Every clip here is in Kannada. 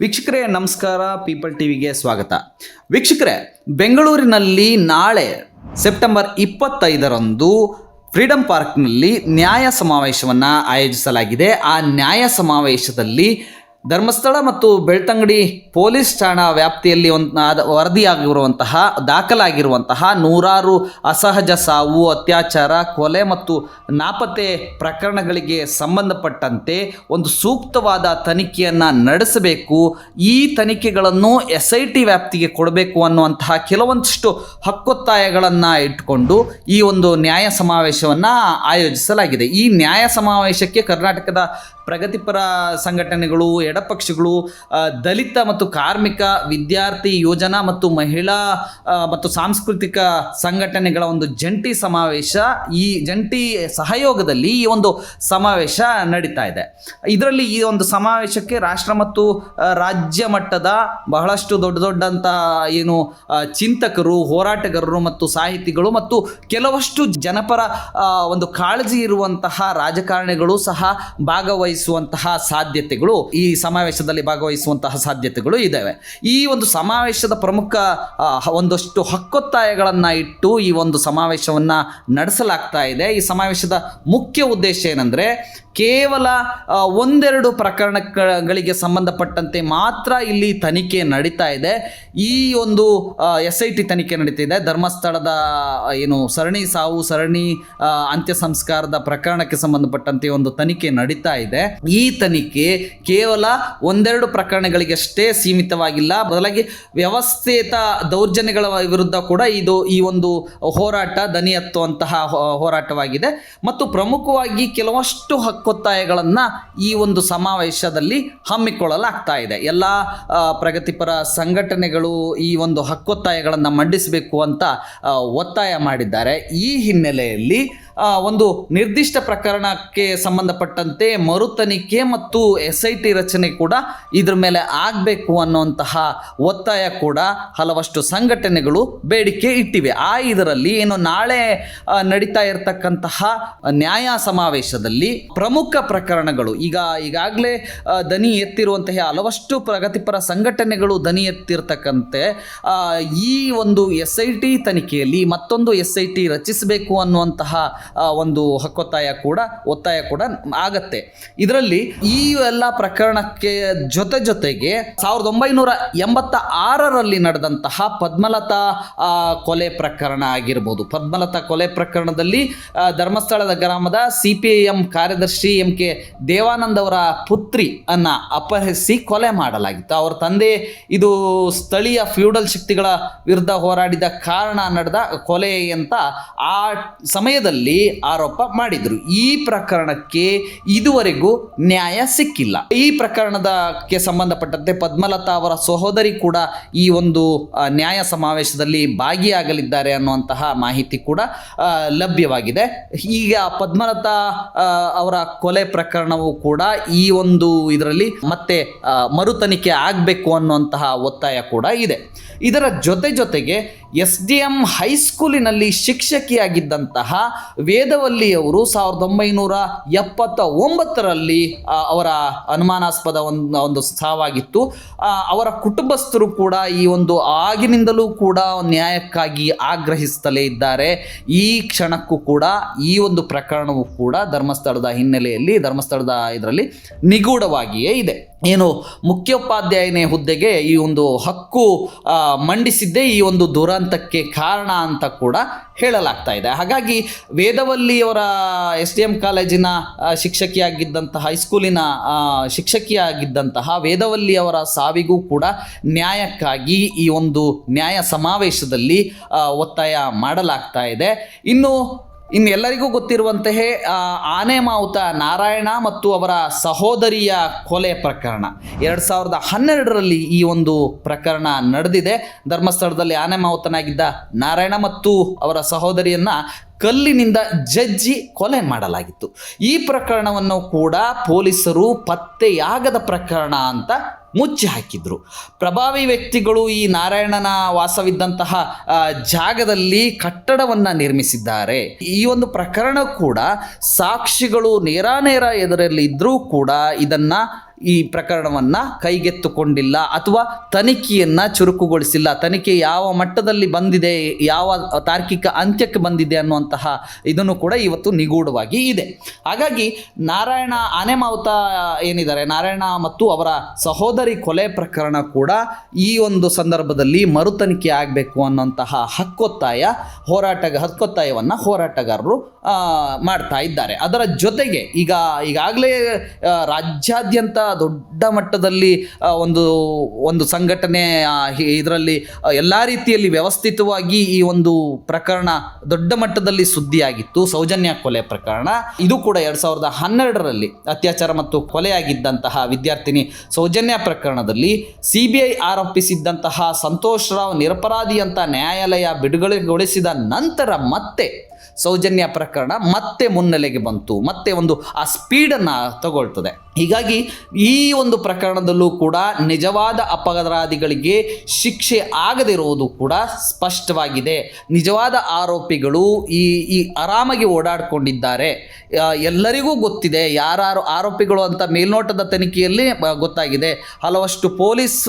ವೀಕ್ಷಕರೇ, ನಮಸ್ಕಾರ. ಪೀಪಲ್ ಟಿವಿಗೆ ಸ್ವಾಗತ. ವೀಕ್ಷಕರೇ, ಬೆಂಗಳೂರಿನಲ್ಲಿ ನಾಳೆ, ಸೆಪ್ಟೆಂಬರ್ ಇಪ್ಪತ್ತೈದರಂದು ಫ್ರೀಡಂ ಪಾರ್ಕ್ನಲ್ಲಿ ನ್ಯಾಯ ಸಮಾವೇಶವನ್ನು ಆಯೋಜಿಸಲಾಗಿದೆ. ಆ ನ್ಯಾಯ ಸಮಾವೇಶದಲ್ಲಿ ಧರ್ಮಸ್ಥಳ ಮತ್ತು ಬೆಳ್ತಂಗಡಿ ಪೊಲೀಸ್ ಠಾಣಾ ವ್ಯಾಪ್ತಿಯಲ್ಲಿ ಒಂದು ವರದಿಯಾಗಿರುವಂತಹ, ದಾಖಲಾಗಿರುವಂತಹ ನೂರಾರು ಅಸಹಜ ಸಾವು, ಅತ್ಯಾಚಾರ, ಕೊಲೆ ಮತ್ತು ನಾಪತ್ತೆ ಪ್ರಕರಣಗಳಿಗೆ ಸಂಬಂಧಪಟ್ಟಂತೆ ಒಂದು ಸೂಕ್ತವಾದ ತನಿಖೆಯನ್ನು ನಡೆಸಬೇಕು. ಈ ತನಿಖೆಗಳನ್ನು ಎಸ್ ಐ ಟಿ ವ್ಯಾಪ್ತಿಗೆ ಕೊಡಬೇಕು ಅನ್ನುವಂತಹ ಕೆಲವೊಂದಿಷ್ಟು ಹಕ್ಕೊತ್ತಾಯಗಳನ್ನು ಇಟ್ಟುಕೊಂಡು ಈ ಒಂದು ನ್ಯಾಯ ಸಮಾವೇಶವನ್ನು ಆಯೋಜಿಸಲಾಗಿದೆ. ಈ ನ್ಯಾಯ ಸಮಾವೇಶಕ್ಕೆ ಕರ್ನಾಟಕದ ಪ್ರಗತಿಪರ ಸಂಘಟನೆಗಳು, ಎಡಪಕ್ಷಗಳು ದಲಿತ ಮತ್ತು ಕಾರ್ಮಿಕ, ವಿದ್ಯಾರ್ಥಿ ಯೋಜನಾ ಮತ್ತು ಮಹಿಳಾ ಮತ್ತು ಸಾಂಸ್ಕೃತಿಕ ಸಂಘಟನೆಗಳ ಒಂದು ಜಂಟಿ ಸಮಾವೇಶ ಈ ಜಂಟಿ ಸಹಯೋಗದಲ್ಲಿ ಈ ಒಂದು ಸಮಾವೇಶ ನಡೀತಾ ಇದೆ. ಇದರಲ್ಲಿ ಈ ಒಂದು ಸಮಾವೇಶಕ್ಕೆ ರಾಷ್ಟ್ರ ಮತ್ತು ರಾಜ್ಯ ಮಟ್ಟದ ಬಹಳಷ್ಟು ದೊಡ್ಡ ದೊಡ್ಡಂಥ ಏನು ಚಿಂತಕರು, ಹೋರಾಟಗಾರರು ಮತ್ತು ಸಾಹಿತಿಗಳು ಮತ್ತು ಕೆಲವಷ್ಟು ಜನಪರ ಒಂದು ಕಾಳಜಿ ಇರುವಂತಹ ರಾಜಕಾರಣಿಗಳು ಸಹ ಭಾಗವಹಿಸುವಂತಹ ಸಾಧ್ಯತೆಗಳು, ಈ ಸಮಾವೇಶದಲ್ಲಿ ಭಾಗವಹಿಸುವಂತಹ ಸಾಧ್ಯತೆಗಳು ಇದ್ದಾವೆ ಈ ಒಂದು ಸಮಾವೇಶದ ಪ್ರಮುಖ ಒಂದಷ್ಟು ಹಕ್ಕೊತ್ತಾಯಗಳನ್ನು ಇಟ್ಟು ಈ ಒಂದು ಸಮಾವೇಶವನ್ನು ನಡೆಸಲಾಗ್ತಾ ಇದೆ. ಈ ಸಮಾವೇಶದ ಮುಖ್ಯ ಉದ್ದೇಶ ಏನಂದರೆ, ಕೇವಲ ಒಂದೆರಡು ಪ್ರಕರಣಗಳಿಗೆ ಸಂಬಂಧಪಟ್ಟಂತೆ ಮಾತ್ರ ಇಲ್ಲಿ ತನಿಖೆ ನಡೀತಾ ಇದೆ. ಈ ಒಂದು ಎಸ್ ಐ ಟಿ ತನಿಖೆ ನಡೀತಿದೆ ಧರ್ಮಸ್ಥಳದ ಏನು ಸರಣಿ ಸಾವು, ಸರಣಿ ಅಂತ್ಯ ಸಂಸ್ಕಾರದ ಪ್ರಕರಣಕ್ಕೆ ಸಂಬಂಧಪಟ್ಟಂತೆ ಒಂದು ತನಿಖೆ ನಡೀತಾ ಇದೆ. ಈ ತನಿಖೆ ಕೇವಲ ಒಂದೆರಡು ಪ್ರಕರಣಗಳಿಗಷ್ಟೇ ಸೀಮಿತವಾಗಿಲ್ಲ. ಬದಲಾಗಿ ವ್ಯವಸ್ಥಿತ ದೌರ್ಜನ್ಯಗಳ ವಿರುದ್ಧ ಕೂಡ ಇದು ಈ ಒಂದು ಹೋರಾಟ, ದನಿ ಹತ್ತುವಂತಹ ಹೋರಾಟವಾಗಿದೆ. ಮತ್ತು ಪ್ರಮುಖವಾಗಿ ಕೆಲವಷ್ಟು ಹಕ್ಕೊತ್ತಾಯಗಳನ್ನು ಈ ಒಂದು ಸಮಾವೇಶದಲ್ಲಿ ಹಮ್ಮಿಕೊಳ್ಳಲಾಗ್ತಾ ಇದೆ. ಎಲ್ಲ ಪ್ರಗತಿಪರ ಸಂಘಟನೆಗಳು ಈ ಒಂದು ಹಕ್ಕೊತ್ತಾಯಗಳನ್ನು ಮಂಡಿಸಬೇಕು ಅಂತ ಒತ್ತಾಯ ಮಾಡಿದ್ದಾರೆ. ಈ ಹಿನ್ನೆಲೆಯಲ್ಲಿ ಒಂದು ನಿರ್ದಿಷ್ಟ ಪ್ರಕರಣಕ್ಕೆ ಸಂಬಂಧಪಟ್ಟಂತೆ ಮರು ತನಿಖೆ ಮತ್ತು ಎಸ್ ಐ ಟಿ ರಚನೆ ಕೂಡ ಇದ್ರ ಮೇಲೆ ಆಗಬೇಕು ಅನ್ನುವಂತಹ ಒತ್ತಾಯ ಕೂಡ ಹಲವಷ್ಟು ಸಂಘಟನೆಗಳು ಬೇಡಿಕೆ ಇಟ್ಟಿವೆ. ಆ ಇದರಲ್ಲಿ ಏನು ನಾಳೆ ನಡೀತಾ ಇರತಕ್ಕಂತಹ ನ್ಯಾಯ ಸಮಾವೇಶದಲ್ಲಿ ಪ್ರಮುಖ ಪ್ರಕರಣಗಳು, ಈಗ, ಈಗಾಗಲೇ ದನಿ ಎತ್ತಿರುವಂತಹ ಹಲವಷ್ಟು ಪ್ರಗತಿಪರ ಸಂಘಟನೆಗಳು ದನಿ ಎತ್ತಿರ್ತಕ್ಕಂತೆ ಈ ಒಂದು ಎಸ್ ಐ ಟಿ ತನಿಖೆಯಲ್ಲಿ ಮತ್ತೊಂದು ಎಸ್ ಐ ಟಿ ರಚಿಸಬೇಕು ಅನ್ನುವಂತಹ ಒಂದು ಹಕ್ಕೊತ್ತಾಯ ಕೂಡ, ಒತ್ತಾಯ ಕೂಡ ಆಗತ್ತೆ. ಇದರಲ್ಲಿ ಈ ಎಲ್ಲ ಪ್ರಕರಣಕ್ಕೆ ಜೊತೆ ಜೊತೆಗೆ ಸಾವಿರದ ಒಂಬೈನೂರ ಎಂಬತ್ತ ಆರರಲ್ಲಿ ನಡೆದಂತಹ ಪದ್ಮಲತಾ ಕೊಲೆ ಪ್ರಕರಣ ಆಗಿರ್ಬೋದು. ಪದ್ಮಲತಾ ಕೊಲೆ ಪ್ರಕರಣದಲ್ಲಿ ಧರ್ಮಸ್ಥಳದ ಗ್ರಾಮದ ಸಿ ಪಿ ಎಂ ಕಾರ್ಯದರ್ಶಿ ಎಂ ಕೆ ದೇವಾನಂದ್ ಅವರ ಪುತ್ರಿ ಅನ್ನ ಅಪಹರಿಸಿ ಕೊಲೆ ಮಾಡಲಾಗಿತ್ತು. ಅವರ ತಂದೆ ಇದು ಸ್ಥಳೀಯ ಫ್ಯೂಡಲ್ ಶಕ್ತಿಗಳ ವಿರುದ್ಧ ಹೋರಾಡಿದ ಕಾರಣ ನಡೆದ ಕೊಲೆ ಅಂತ ಆ ಸಮಯದಲ್ಲಿ ಆರೋಪ ಮಾಡಿದ್ರು. ಈ ಪ್ರಕರಣಕ್ಕೆ ಇದುವರೆಗೂ ನ್ಯಾಯ ಸಿಕ್ಕಿಲ್ಲ. ಈ ಪ್ರಕರಣದಕ್ಕೆ ಸಂಬಂಧಪಟ್ಟಂತೆ ಪದ್ಮಲತಾ ಅವರ ಸಹೋದರಿ ಕೂಡ ಈ ಒಂದು ನ್ಯಾಯ ಸಮಾವೇಶದಲ್ಲಿ ಭಾಗಿಯಾಗಲಿದ್ದಾರೆ ಅನ್ನುವಂತಹ ಮಾಹಿತಿ ಕೂಡ ಲಭ್ಯವಾಗಿದೆ. ಈಗ ಪದ್ಮಲತಾ ಅವರ ಕೊಲೆ ಪ್ರಕರಣವು ಕೂಡ ಈ ಒಂದು ಇದರಲ್ಲಿ ಮತ್ತೆ ಮರುತನಿಖೆ ಮರು ತನಿಖೆ ಆಗಬೇಕು ಅನ್ನುವಂತಹ ಒತ್ತಾಯ ಕೂಡ ಇದೆ. ಇದರ ಜೊತೆ ಜೊತೆಗೆ ಎಸ್ ಡಿ ಎಂ ಹೈಸ್ಕೂಲಿನಲ್ಲಿ ಶಿಕ್ಷಕಿಯಾಗಿದ್ದಂತಹ ವೇದವಲ್ಲಿಯವರು ಸಾವಿರದ ಒಂಬೈನೂರ ಎಪ್ಪತ್ತ ಒಂಬತ್ತರಲ್ಲಿ ಆ, ಅವರ ಅನುಮಾನಾಸ್ಪದ ಒಂದು ಒಂದು ಸಾವಾಗಿತ್ತು ಅವರ ಕುಟುಂಬಸ್ಥರು ಕೂಡ ಈ ಒಂದು ಆಗಿನಿಂದಲೂ ಕೂಡ ನ್ಯಾಯಕ್ಕಾಗಿ ಆಗ್ರಹಿಸುತ್ತಲೇ ಇದ್ದಾರೆ. ಈ ಕ್ಷಣಕ್ಕೂ ಕೂಡ ಈ ಒಂದು ಪ್ರಕರಣವು ಕೂಡ ಧರ್ಮಸ್ಥಳದ ಹಿನ್ನೆಲೆಯಲ್ಲಿ ಧರ್ಮಸ್ಥಳದ ಇದರಲ್ಲಿ ನಿಗೂಢವಾಗಿಯೇ ಇದೆ. ಏನು ಮುಖ್ಯೋಪಾಧ್ಯಾಯನೇ ಹುದ್ದೆಗೆ ಈ ಒಂದು ಹಕ್ಕು ಮಂಡಿಸಿದ್ದೇ ಈ ಒಂದು ದುರಂತಕ್ಕೆ ಕಾರಣ ಅಂತ ಕೂಡ ಹೇಳಲಾಗ್ತಾ ಇದೆ. ಹಾಗಾಗಿ ವೇದವಲ್ಲಿಯವರ ಎಸ್ ಡಿ ಎಂ ಕಾಲೇಜಿನ ಶಿಕ್ಷಕಿಯಾಗಿದ್ದಂತಹ, ಹೈಸ್ಕೂಲಿನ ಶಿಕ್ಷಕಿಯಾಗಿದ್ದಂತಹ ವೇದವಲ್ಲಿಯವರ ಸಾವಿಗೂ ಕೂಡ ನ್ಯಾಯಕ್ಕಾಗಿ ಈ ಒಂದು ನ್ಯಾಯ ಸಮಾವೇಶದಲ್ಲಿ ಒತ್ತಾಯ ಮಾಡಲಾಗ್ತಾ ಇದೆ. ಇನ್ನು ಇನ್ನು ಎಲ್ಲರಿಗೂ ಗೊತ್ತಿರುವಂತೆಯೇ ಆನೆ ಮಾವುತ ನಾರಾಯಣ ಮತ್ತು ಅವರ ಸಹೋದರಿಯ ಕೊಲೆ ಪ್ರಕರಣ. ಎರಡು ಸಾವಿರದ ಹನ್ನೆರಡರಲ್ಲಿ ಈ ಒಂದು ಪ್ರಕರಣ ನಡೆದಿದೆ. ಧರ್ಮಸ್ಥಳದಲ್ಲಿ ಆನೆ ಮಾವುತನಾಗಿದ್ದ ನಾರಾಯಣ ಮತ್ತು ಅವರ ಸಹೋದರಿಯನ್ನ ಕಲ್ಲಿನಿಂದ ಜಜ್ಜಿ ಕೊಲೆ ಮಾಡಲಾಗಿತ್ತು. ಈ ಪ್ರಕರಣವನ್ನು ಕೂಡ ಪೊಲೀಸರು ಪತ್ತೆಯಾಗದ ಪ್ರಕರಣ ಅಂತ ಮುಚ್ಚಿ ಹಾಕಿದ್ರು. ಪ್ರಭಾವಿ ವ್ಯಕ್ತಿಗಳು ಈ ನಾರಾಯಣನ ವಾಸವಿದ್ದಂತಹ ಜಾಗದಲ್ಲಿ ಕಟ್ಟಡವನ್ನು ನಿರ್ಮಿಸಿದ್ದಾರೆ. ಈ ಒಂದು ಪ್ರಕರಣ ಕೂಡ ಸಾಕ್ಷಿಗಳು ನೇರಾನೇರ ಎದುರಲ್ಲಿ ಇದ್ದರೂ ಕೂಡ ಇದನ್ನ ಈ ಪ್ರಕರಣವನ್ನು ಕೈಗೆತ್ತುಕೊಂಡಿಲ್ಲ ಅಥವಾ ತನಿಖೆಯನ್ನು ಚುರುಕುಗೊಳಿಸಿಲ್ಲ. ತನಿಖೆ ಯಾವ ಮಟ್ಟದಲ್ಲಿ ಬಂದಿದೆ, ಯಾವ ತಾರ್ಕಿಕ ಅಂತ್ಯಕ್ಕೆ ಬಂದಿದೆ ಅನ್ನುವಂತಹ ಇದನ್ನು ಕೂಡ ಇವತ್ತು ನಿಗೂಢವಾಗಿ ಇದೆ. ಹಾಗಾಗಿ ನಾರಾಯಣ ಆನೆಮಾವುತ ಏನಿದ್ದಾರೆ, ನಾರಾಯಣ ಮತ್ತು ಅವರ ಸಹೋದರಿ ಕೊಲೆ ಪ್ರಕರಣ ಕೂಡ ಈ ಒಂದು ಸಂದರ್ಭದಲ್ಲಿ ಮರು ತನಿಖೆ ಆಗಬೇಕು ಅನ್ನುವಂತಹ ಹಕ್ಕೊತ್ತಾಯ ಹೋರಾಟ ಹಕ್ಕೊತ್ತಾಯವನ್ನು ಹೋರಾಟಗಾರರು ಮಾಡ್ತಾ ಇದ್ದಾರೆ. ಅದರ ಜೊತೆಗೆ ಈಗ ಈಗಾಗಲೇ ರಾಜ್ಯಾದ್ಯಂತ ದೊಡ್ಡ ಮಟ್ಟದಲ್ಲಿ ಒಂದು ಒಂದು ಸಂಘಟನೆ ಇದರಲ್ಲಿ ಎಲ್ಲ ರೀತಿಯಲ್ಲಿ ವ್ಯವಸ್ಥಿತವಾಗಿ ಈ ಒಂದು ಪ್ರಕರಣ ದೊಡ್ಡ ಮಟ್ಟದಲ್ಲಿ ಸುದ್ದಿಯಾಗಿತ್ತು, ಸೌಜನ್ಯ ಕೊಲೆ ಪ್ರಕರಣ. ಇದು ಕೂಡ ಎರಡು ಸಾವಿರದ ಹನ್ನೆರಡರಲ್ಲಿ ಅತ್ಯಾಚಾರ ಮತ್ತು ಕೊಲೆಯಾಗಿದ್ದಂತಹ ವಿದ್ಯಾರ್ಥಿನಿ ಸೌಜನ್ಯ ಪ್ರಕರಣದಲ್ಲಿ ಸಿ ಬಿ ಐ ಆರೋಪಿಸಿದ್ದಂತಹ ಸಂತೋಷ್ ರಾವ್ ನಿರಪರಾಧಿ ಅಂತ ನ್ಯಾಯಾಲಯ ಬಿಡುಗಡೆಗೊಳಿಸಿದ ನಂತರ ಮತ್ತೆ ಸೌಜನ್ಯ ಪ್ರಕರಣ ಮತ್ತೆ ಮುನ್ನೆಲೆಗೆ ಬಂತು, ಮತ್ತೆ ಒಂದು, ಆ ಸ್ಪೀಡನ್ನು ತಗೊಳ್ತದೆ. ಹೀಗಾಗಿ ಈ ಒಂದು ಪ್ರಕರಣದಲ್ಲೂ ಕೂಡ ನಿಜವಾದ ಅಪರಾಧಿಗಳಿಗೆ ಶಿಕ್ಷೆ ಆಗದಿರುವುದು ಕೂಡ ಸ್ಪಷ್ಟವಾಗಿದೆ. ನಿಜವಾದ ಆರೋಪಿಗಳು ಈ ಈ ಆರಾಮಾಗಿ ಓಡಾಡಿಕೊಂಡಿದ್ದಾರೆ. ಎಲ್ಲರಿಗೂ ಗೊತ್ತಿದೆ ಯಾರು ಆರೋಪಿಗಳು ಅಂತ ಮೇಲ್ನೋಟದ ತನಿಖೆಯಲ್ಲಿ ಗೊತ್ತಾಗಿದೆ. ಹಲವಷ್ಟು ಪೊಲೀಸ್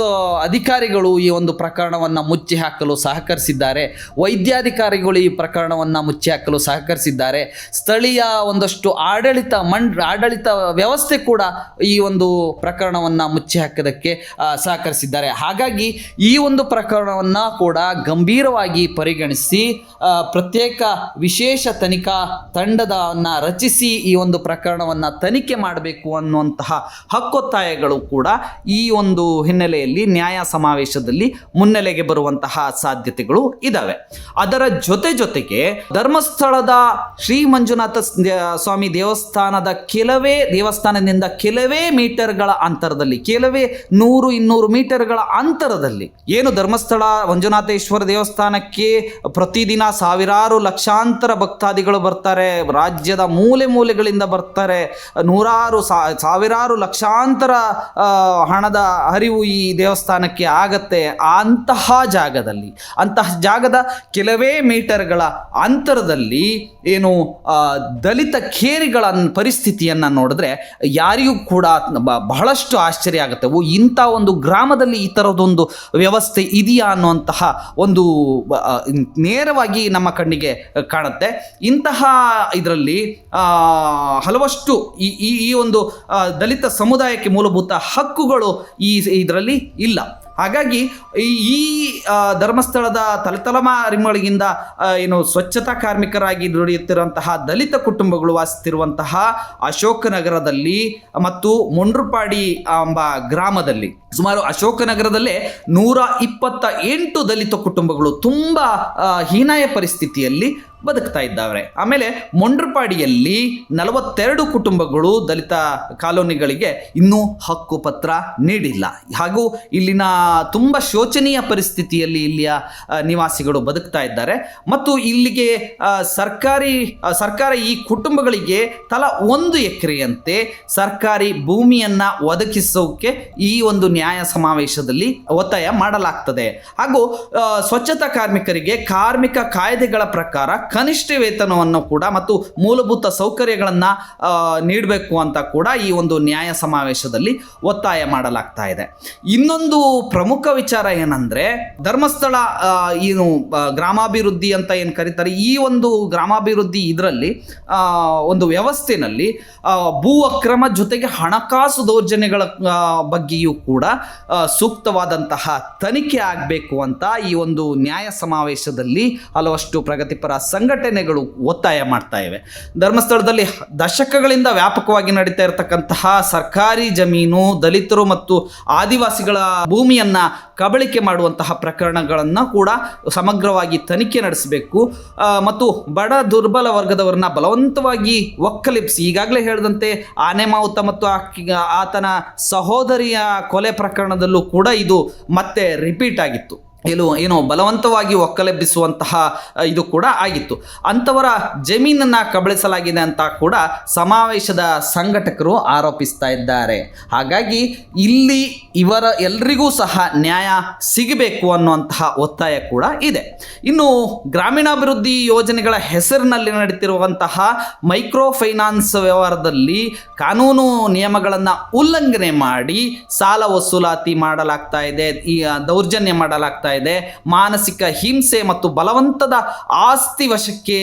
ಅಧಿಕಾರಿಗಳು ಈ ಒಂದು ಪ್ರಕರಣವನ್ನು ಮುಚ್ಚಿ ಹಾಕಲು ಸಹಕರಿಸಿದ್ದಾರೆ. ವೈದ್ಯಾಧಿಕಾರಿಗಳು ಈ ಪ್ರಕರಣವನ್ನು ಮುಚ್ಚಿ ಹಾಕಲು ಸಹಕರಿಸಿದ್ದಾರೆ. ಸ್ಥಳೀಯ ಒಂದಷ್ಟು ಆಡಳಿತ ಮಂಡ್, ಆಡಳಿತ ವ್ಯವಸ್ಥೆ ಕೂಡ ಈ ಒಂದು ಪ್ರಕರಣವನ್ನು ಮುಚ್ಚಿ ಹಾಕೋದಕ್ಕೆ ಸಹಕರಿಸಿದ್ದಾರೆ. ಹಾಗಾಗಿ ಈ ಒಂದು ಪ್ರಕರಣವನ್ನು ಕೂಡ ಗಂಭೀರವಾಗಿ ಪರಿಗಣಿಸಿ ಪ್ರತ್ಯೇಕ ವಿಶೇಷ ತನಿಖಾ ತಂಡದವನ್ನು ರಚಿಸಿ ಈ ಒಂದು ಪ್ರಕರಣವನ್ನು ತನಿಖೆ ಮಾಡಬೇಕು ಅನ್ನುವಂತಹ ಹಕ್ಕೊತ್ತಾಯಗಳು ಕೂಡ ಈ ಒಂದು ಹಿನ್ನೆಲೆಯಲ್ಲಿ ನ್ಯಾಯ ಸಮಾವೇಶದಲ್ಲಿ ಮುನ್ನೆಲೆಗೆ ಬರುವಂತಹ ಸಾಧ್ಯತೆಗಳು ಇದ್ದಾವೆ ಅದರ ಜೊತೆ ಜೊತೆಗೆ ಧರ್ಮಸ್ಥಳದ ಶ್ರೀ ಮಂಜುನಾಥ ಸ್ವಾಮಿ ದೇವಸ್ಥಾನದ ಕೆಲವೇ ದೇವಸ್ಥಾನದಿಂದ ಕೆಲವೇ ಮೀಟರ್ಗಳ ಅಂತರದಲ್ಲಿ, ಕೆಲವೇ ನೂರು, ಇನ್ನೂರು ಮೀಟರ್ಗಳ ಅಂತರದಲ್ಲಿ, ಏನು ಧರ್ಮಸ್ಥಳ, ಮಂಜುನಾಥೇಶ್ವರ ದೇವಸ್ಥಾನಕ್ಕೆ ಪ್ರತಿದಿನ ಸಾವಿರಾರು ಲಕ್ಷಾಂತರ ಭಕ್ತಾದಿಗಳು ಬರ್ತಾರೆ, ರಾಜ್ಯದ ಮೂಲೆ ಮೂಲೆಗಳಿಂದ ಬರ್ತಾರೆ, ನೂರಾರು ಸಾವಿರಾರು ಲಕ್ಷಾಂತರ ಹಣದ ಹರಿವು ಈ ದೇವಸ್ಥಾನಕ್ಕೆ ಆಗತ್ತೆ. ಅಂತಹ ಜಾಗದಲ್ಲಿ, ಅಂತಹ ಜಾಗದ ಕೆಲವೇ ಮೀಟರ್ಗಳ ಅಂತರದಲ್ಲಿ ಏನು ದಲಿತ ಖೇರಿಗಳ ಪರಿಸ್ಥಿತಿಯನ್ನು ನೋಡಿದ್ರೆ ಯಾರಿಗೂ ಕೂಡ ಬಹಳಷ್ಟು ಆಶ್ಚರ್ಯ ಆಗುತ್ತೆ. ಓ, ಇಂಥ ಒಂದು ಗ್ರಾಮದಲ್ಲಿ ಈ ಥರದೊಂದು ವ್ಯವಸ್ಥೆ ಇದೆಯಾ ಅನ್ನುವಂತಹ ಒಂದು ನೇರವಾಗಿ ನಮ್ಮ ಕಣ್ಣಿಗೆ ಕಾಣುತ್ತೆ. ಇಂತಹ ಇದರಲ್ಲಿ ಹಲವಷ್ಟು ಈ ಈ ಒಂದು ದಲಿತ ಸಮುದಾಯಕ್ಕೆ ಮೂಲಭೂತ ಹಕ್ಕುಗಳು ಈ ಇದರಲ್ಲಿ ಇಲ್ಲ. ಹಾಗಾಗಿ ಈ- ಧರ್ಮಸ್ಥಳದ ತಲೆತಲೆಮಾರಿಗಳಿಂದ ಆ, ಏನು ಸ್ವಚ್ಛತಾ ಕಾರ್ಮಿಕರಾಗಿ ದುಡಿಯುತ್ತಿರುವಂತಹ ದಲಿತ ಕುಟುಂಬಗಳು ವಾಸಿಸುತ್ತಿರುವಂತಹ ಅಶೋಕನಗರದಲ್ಲಿ ಮತ್ತು ಮೊಂಡ್ರುಪಾಡಿ ಎಂಬ ಗ್ರಾಮದಲ್ಲಿ ಸುಮಾರು ಅಶೋಕನಗರದಲ್ಲೇ ನೂರ ಇಪ್ಪತ್ತ ಎಂಟು ದಲಿತ ಕುಟುಂಬಗಳು ತುಂಬ ಹೀನಾಯ ಪರಿಸ್ಥಿತಿಯಲ್ಲಿ ಬದುಕ್ತಾ ಇದ್ದಾವೆ ಆಮೇಲೆ ಮೊಂಡ್ರಪಾಡಿಯಲ್ಲಿ ನಲವತ್ತೆರಡು ಕುಟುಂಬಗಳು ದಲಿತ ಕಾಲೋನಿಗಳಿಗೆ ಇನ್ನೂ ಹಕ್ಕು ಪತ್ರ ನೀಡಿಲ್ಲ. ಹಾಗೂ ಇಲ್ಲಿನ ತುಂಬ ಶೋಚನೀಯ ಪರಿಸ್ಥಿತಿಯಲ್ಲಿ ಇಲ್ಲಿಯ ನಿವಾಸಿಗಳು ಬದುಕ್ತಾ ಇದ್ದಾರೆ. ಮತ್ತು ಇಲ್ಲಿಗೆ ಸರ್ಕಾರಿ ಸರ್ಕಾರ ಈ ಕುಟುಂಬಗಳಿಗೆ ತಲಾ ಒಂದು ಎಕರೆಯಂತೆ ಸರ್ಕಾರಿ ಭೂಮಿಯನ್ನು ಒದಗಿಸೋಕೆ ಈ ಒಂದು ನ್ಯಾಯ ಸಮಾವೇಶದಲ್ಲಿ ಒತ್ತಾಯ ಮಾಡಲಾಗ್ತದೆ. ಹಾಗೂ ಸ್ವಚ್ಛತಾ ಕಾರ್ಮಿಕರಿಗೆ ಕಾರ್ಮಿಕ ಕಾಯ್ದೆಗಳ ಪ್ರಕಾರ ಕನಿಷ್ಠ ವೇತನವನ್ನು ಕೂಡ ಮತ್ತು ಮೂಲಭೂತ ಸೌಕರ್ಯಗಳನ್ನು ನೀಡಬೇಕು ಅಂತ ಕೂಡ ಈ ಒಂದು ನ್ಯಾಯ ಸಮಾವೇಶದಲ್ಲಿ ಒತ್ತಾಯ ಮಾಡಲಾಗ್ತಾ ಇದೆ. ಇನ್ನೊಂದು ಪ್ರಮುಖ ವಿಚಾರ ಏನಂದರೆ, ಧರ್ಮಸ್ಥಳ ಏನು ಗ್ರಾಮಾಭಿವೃದ್ಧಿ ಅಂತ ಏನು ಕರೀತಾರೆ, ಈ ಒಂದು ಗ್ರಾಮಾಭಿವೃದ್ಧಿ ಇದರಲ್ಲಿ ಒಂದು ವ್ಯವಸ್ಥೆನಲ್ಲಿ ಭೂ ಅಕ್ರಮ ಜೊತೆಗೆ ಹಣಕಾಸು ದೌರ್ಜನ್ಯಗಳ ಬಗ್ಗೆಯೂ ಕೂಡ ಸೂಕ್ತವಾದಂತಹ ತನಿಖೆ ಆಗಬೇಕು ಅಂತ ಈ ಒಂದು ನ್ಯಾಯ ಸಮಾವೇಶದಲ್ಲಿ ಹಲವಷ್ಟು ಪ್ರಗತಿಪರ ಸಂಘಟನೆಗಳು ಒತ್ತಾಯ ಮಾಡ್ತಾ ಇವೆ. ಧರ್ಮಸ್ಥಳದಲ್ಲಿ ದಶಕಗಳಿಂದ ವ್ಯಾಪಕವಾಗಿ ನಡೀತಾ ಇರತಕ್ಕಂತಹ ಸರ್ಕಾರಿ ಜಮೀನು, ದಲಿತರು ಮತ್ತು ಆದಿವಾಸಿಗಳ ಭೂಮಿಯನ್ನು ಕಬಳಿಕೆ ಮಾಡುವಂತಹ ಪ್ರಕರಣಗಳನ್ನು ಕೂಡ ಸಮಗ್ರವಾಗಿ ತನಿಖೆ ನಡೆಸಬೇಕು. ಮತ್ತು ಬಡ ದುರ್ಬಲ ವರ್ಗದವರನ್ನ ಬಲವಂತವಾಗಿ ಒಕ್ಕಲಿಪ್ಸಿ ಈಗಾಗಲೇ ಹೇಳಿದಂತೆ ಆನೆಮಾವುತ ಮತ್ತು ಆಕಿ- ಆತನ ಸಹೋದರಿಯ ಕೊಲೆ ಪ್ರಕರಣದಲ್ಲೂ ಕೂಡ ಇದು ಮತ್ತೆ ರಿಪೀಟ್ ಆಗಿತ್ತು. ಏನು ಏನೋ ಬಲವಂತವಾಗಿ ಒಕ್ಕಲೆಬ್ಬಿಸುವಂತಹ ಇದು ಕೂಡ ಆಗಿತ್ತು. ಅಂಥವರ ಜಮೀನನ್ನು ಕಬಳಿಸಲಾಗಿದೆ ಅಂತ ಕೂಡ ಸಮಾವೇಶದ ಸಂಘಟಕರು ಆರೋಪಿಸ್ತಾ ಇದ್ದಾರೆ. ಹಾಗಾಗಿ ಇಲ್ಲಿ ಇವರ ಎಲ್ರಿಗೂ ಸಹ ನ್ಯಾಯ ಸಿಗಬೇಕು ಅನ್ನುವಂತಹ ಒತ್ತಾಯ ಕೂಡ ಇದೆ. ಇನ್ನು ಗ್ರಾಮೀಣಾಭಿವೃದ್ಧಿ ಯೋಜನೆಗಳ ಹೆಸರಿನಲ್ಲಿ ನಡೀತಿರುವಂತಹ ಮೈಕ್ರೋ ಫೈನಾನ್ಸ್ ವ್ಯವಹಾರದಲ್ಲಿ ಕಾನೂನು ನಿಯಮಗಳನ್ನು ಉಲ್ಲಂಘನೆ ಮಾಡಿ ಸಾಲ ವಸೂಲಾತಿ ಮಾಡಲಾಗ್ತಾ ಇದೆ, ಈ ದೌರ್ಜನ್ಯ ಮಾಡಲಾಗ್ತಾ ಮಾನಸಿಕ ಹಿಂಸೆ ಮತ್ತು ಬಲವಂತದ ಆಸ್ತಿ ವಶಕ್ಕೆ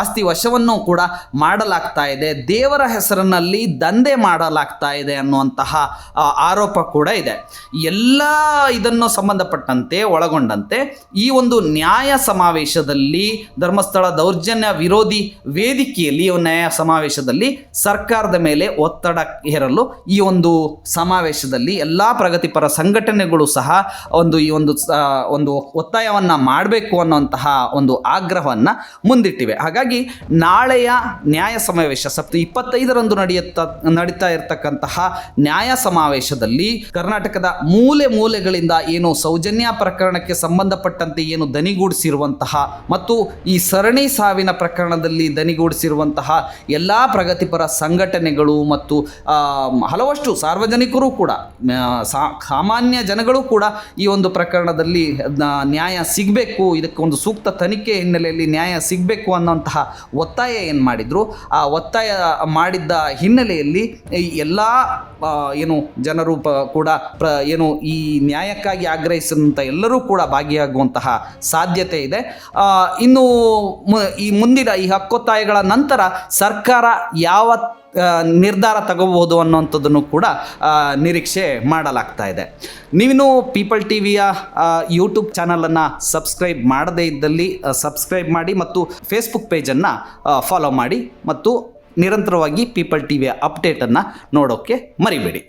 ಆಸ್ತಿ ವಶವನ್ನು ಕೂಡ ಮಾಡಲಾಗ್ತಾ ಇದೆ. ದೇವರ ಹೆಸರಿನಲ್ಲಿ ದಂಧೆ ಮಾಡಲಾಗ್ತಾ ಇದೆ ಅನ್ನುವಂತಹ ಆರೋಪ ಕೂಡ ಇದೆ. ಎಲ್ಲ ಇದನ್ನು ಸಂಬಂಧಪಟ್ಟಂತೆ, ಒಳಗೊಂಡಂತೆ, ಈ ಒಂದು ನ್ಯಾಯ ಸಮಾವೇಶದಲ್ಲಿ, ಧರ್ಮಸ್ಥಳ ದೌರ್ಜನ್ಯ ವಿರೋಧಿ ವೇದಿಕೆಯಲ್ಲಿ ನ್ಯಾಯ ಸಮಾವೇಶದಲ್ಲಿ ಸರ್ಕಾರದ ಮೇಲೆ ಒತ್ತಡ ಹೇರಲು ಈ ಒಂದು ಸಮಾವೇಶದಲ್ಲಿ ಎಲ್ಲ ಪ್ರಗತಿಪರ ಸಂಘಟನೆಗಳು ಸಹ ಒಂದು, ಈ ಒಂದು ಒಂದು ಒತ್ತಾಯವನ್ನು ಮಾಡಬೇಕು ಅನ್ನುವಂತಹ ಒಂದು ಆಗ್ರಹವನ್ನು ಮುಂದಿಟ್ಟಿವೆ. ಹಾಗಾಗಿ ನಾಳೆಯ ನ್ಯಾಯ ಸಮಾವೇಶ, ಸಪ್ತ ಇಪ್ಪತ್ತೈದರಂದು ನಡೆಯುತ್ತ, ನಡೀತಾ ಇರತಕ್ಕಂತಹ ನ್ಯಾಯ ಸಮಾವೇಶದಲ್ಲಿ ಕರ್ನಾಟಕದ ಮೂಲೆ ಮೂಲೆಗಳಿಂದ ಏನು ಸೌಜನ್ಯ ಪ್ರಕರಣಕ್ಕೆ ಸಂಬಂಧಪಟ್ಟಂತೆ ಏನು ದನಿಗೂಡಿಸಿರುವಂತಹ ಮತ್ತು ಈ ಸರಣಿ ಸಾವಿನ ಪ್ರಕರಣದಲ್ಲಿ ದನಿಗೂಡಿಸಿರುವಂತಹ ಎಲ್ಲ ಪ್ರಗತಿಪರ ಸಂಘಟನೆಗಳು ಮತ್ತು ಹಲವಷ್ಟು ಸಾರ್ವಜನಿಕರು ಕೂಡ ಸಾಮಾನ್ಯ ಜನಗಳು ಕೂಡ ಈ ಒಂದು ಪ್ರಕರಣದಲ್ಲಿ ನ- ನ್ಯಾಯ ಸಿಗಬೇಕು ಇದಕ್ಕೊಂದು ಸೂಕ್ತ ತನಿಖೆ ಹಿನ್ನೆಲೆಯಲ್ಲಿ ನ್ಯಾಯ ಸಿಗಬೇಕು ಅನ್ನೋಂತಹ ಒತ್ತಾಯ ಏನು ಮಾಡಿದ್ರು? ಆ ಒತ್ತಾಯ ಮಾಡಿದ್ದ ಹಿನ್ನೆಲೆಯಲ್ಲಿ ಎಲ್ಲ ಏನು ಜನರು ಪ, ಕೂಡ ಪ್ರ, ಏನು ಈ ನ್ಯಾಯಕ್ಕಾಗಿ ಆಗ್ರಹಿಸಿದಂಥ ಎಲ್ಲರೂ ಕೂಡ ಭಾಗಿಯಾಗುವಂತಹ ಸಾಧ್ಯತೆ ಇದೆ. ಇನ್ನು ಈ ಮುಂದಿನ ಈ ಹಕ್ಕೊತ್ತಾಯಗಳ ನಂತರ ಸರ್ಕಾರ ಯಾವ ನಿರ್ಧಾರ ತಗೋಬಹುದು ಅನ್ನೋಂಥದ್ದನ್ನು ಕೂಡ ನಿರೀಕ್ಷೆ ಮಾಡಲಾಗ್ತಾ ಇದೆ. ನೀವಿನ್ನು ಪೀಪಲ್ ಟಿ ವಿಯ ಯೂಟ್ಯೂಬ್ ಚಾನಲನ್ನು ಸಬ್ಸ್ಕ್ರೈಬ್ ಮಾಡದೇ ಇದ್ದಲ್ಲಿ ಸಬ್ಸ್ಕ್ರೈಬ್ ಮಾಡಿ ಮತ್ತು ಫೇಸ್ಬುಕ್ ಪೇಜನ್ನು ಫಾಲೋ ಮಾಡಿ ಮತ್ತು ನಿರಂತರವಾಗಿ ಪೀಪಲ್ ಟಿ ವಿಯ ಅಪ್ಡೇಟನ್ನು ನೋಡೋಕ್ಕೆ ಮರಿಬೇಡಿ.